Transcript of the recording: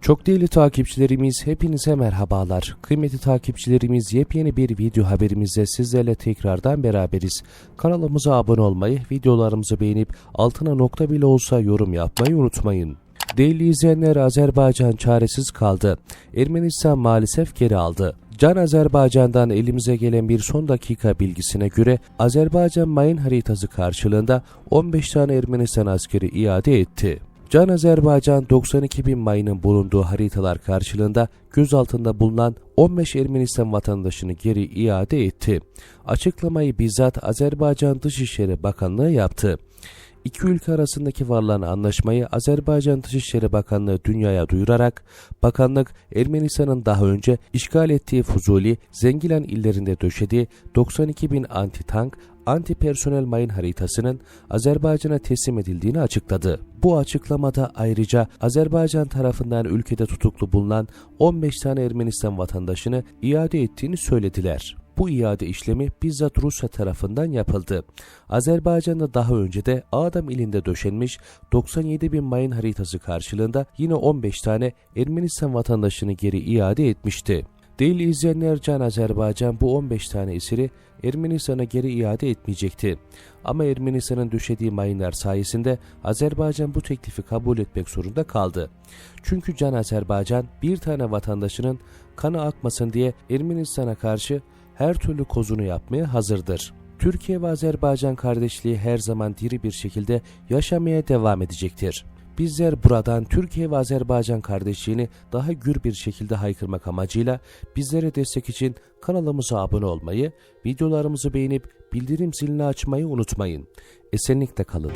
Çok değerli takipçilerimiz hepinize merhabalar. Kıymetli takipçilerimiz yepyeni bir video haberimizle sizlerle tekrardan beraberiz. Kanalımıza abone olmayı, videolarımızı beğenip altına nokta bile olsa yorum yapmayı unutmayın. Değerli izleyenler Azerbaycan çaresiz kaldı. Ermenistan maalesef geri aldı. Can Azerbaycan'dan elimize gelen bir son dakika bilgisine göre Azerbaycan mayın haritası karşılığında 15 tane Ermenistan askeri iade etti. Can Azerbaycan 92 bin mayının bulunduğu haritalar karşılığında gözaltında bulunan 15 Ermenistan vatandaşını geri iade etti. Açıklamayı bizzat Azerbaycan Dışişleri Bakanlığı yaptı. İki ülke arasındaki varlanan anlaşmayı Azerbaycan Dışişleri Bakanlığı dünyaya duyurarak bakanlık Ermenistan'ın daha önce işgal ettiği Fuzuli, Zengilan illerinde döşediği 92 bin anti-tank, anti-personel mayın haritasının Azerbaycan'a teslim edildiğini açıkladı. Bu açıklamada ayrıca Azerbaycan tarafından ülkede tutuklu bulunan 15 tane Ermenistan vatandaşını iade ettiğini söylediler. Bu iade işlemi bizzat Rusya tarafından yapıldı. Azerbaycan'da daha önce de Ağdam ilinde döşenmiş 97 bin mayın haritası karşılığında yine 15 tane Ermenistan vatandaşını geri iade etmişti. Değerli izleyenler Can Azerbaycan bu 15 tane esiri Ermenistan'a geri iade etmeyecekti. Ama Ermenistan'ın döşediği mayınlar sayesinde Azerbaycan bu teklifi kabul etmek zorunda kaldı. Çünkü Can Azerbaycan bir tane vatandaşının kanı akmasın diye Ermenistan'a karşı her türlü kozunu yapmaya hazırdır. Türkiye ve Azerbaycan kardeşliği her zaman diri bir şekilde yaşamaya devam edecektir. Bizler buradan Türkiye ve Azerbaycan kardeşliğini daha gür bir şekilde haykırmak amacıyla bizlere destek için kanalımıza abone olmayı, videolarımızı beğenip bildirim zilini açmayı unutmayın. Esenlikle kalın.